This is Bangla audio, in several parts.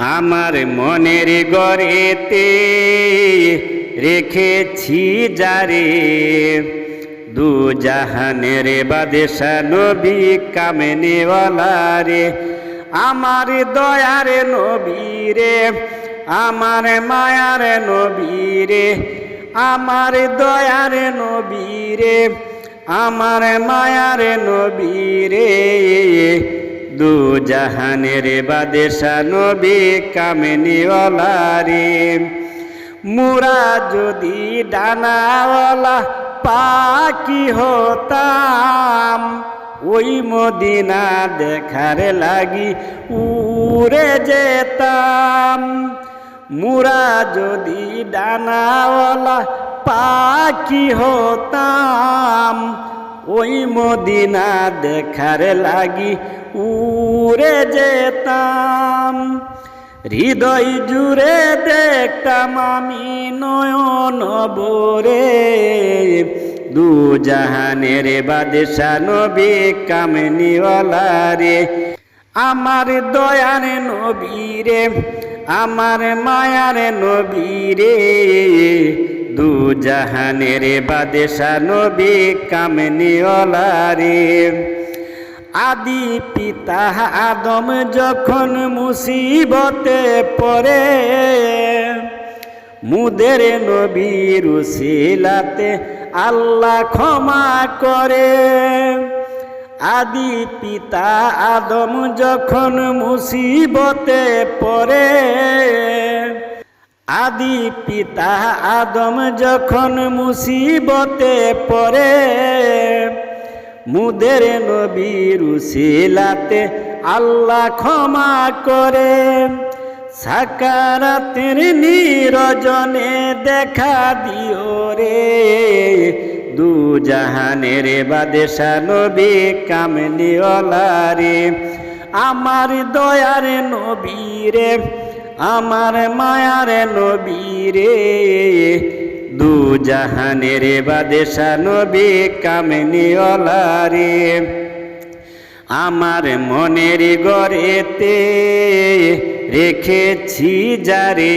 আমার মনের গড়েতে রেখেছি যারে। দু জাহানের বাদেশা নবী কামেনেওয়ালা রে। আমার দয়ার নবী রে, আমার মায়ার নবী রে। আমার দয়ার নবী রে, আমার মায়ার নবী রে। দু জাহানের বাদেশা নবী কামিনীওয়ালা রে মুরা যদি ডানাওয়ালা পাখি হতাম, ওই মদিনা দেখার লাগি উড়ে যেতাম। মুরা যদি ডানাওয়ালা পাখি হতাম ওই মদিনা দেখার লাগি উড়ে যেতাম। হৃদয় জুড়ে দেখতাম আমি নয়ন বরে দু জাহানের বাদশা নবী কামনিওয়ালা রে। আমার দয়ার নবী রে, আমার মায়ার নবী রে। দু জাহানের বাদশা নবী কামনিওয়ালা রে আদি পিতা আদম যখন মুসিবতে পড়ে, মুদের নবীর উসিলাতে আল্লাহ ক্ষমা করে। আদি পিতা আদম যখন মুসিবতে পড়ে আদি পিতা আদম যখন মুসিবতে পড়ে, মুদের নবীর উসিলাতে আল্লাহ ক্ষমা করে। সাকারাতের নিরজনে দেখা দিও রে। দু জাহানের বাদেশা নবী কামলিওয়ালা রে। আমার দয়ার নবী রে। আমার মায়ার নবী রে। দু জাহানের বাদেশা নবী কামনিওয়ালা রে। আমার মনের গড়েতে রেখেছি যারে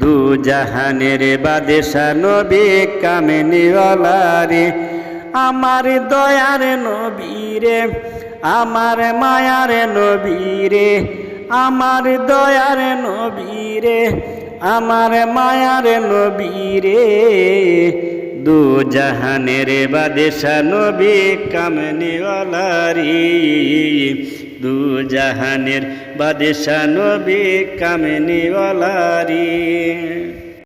দু জাহানের বাদেশা নবী কামনিওয়ালা রে। আমার দয়ার নবী রে, আমার মায়ার নবী রে। আমার দয়ার নবীরে আমার মায়ার নবীরে দু জাহানের বাদেশা নবী কামনিওয়ালারি। দু জাহানের বাদেশা নবী কামনিওয়ালা রে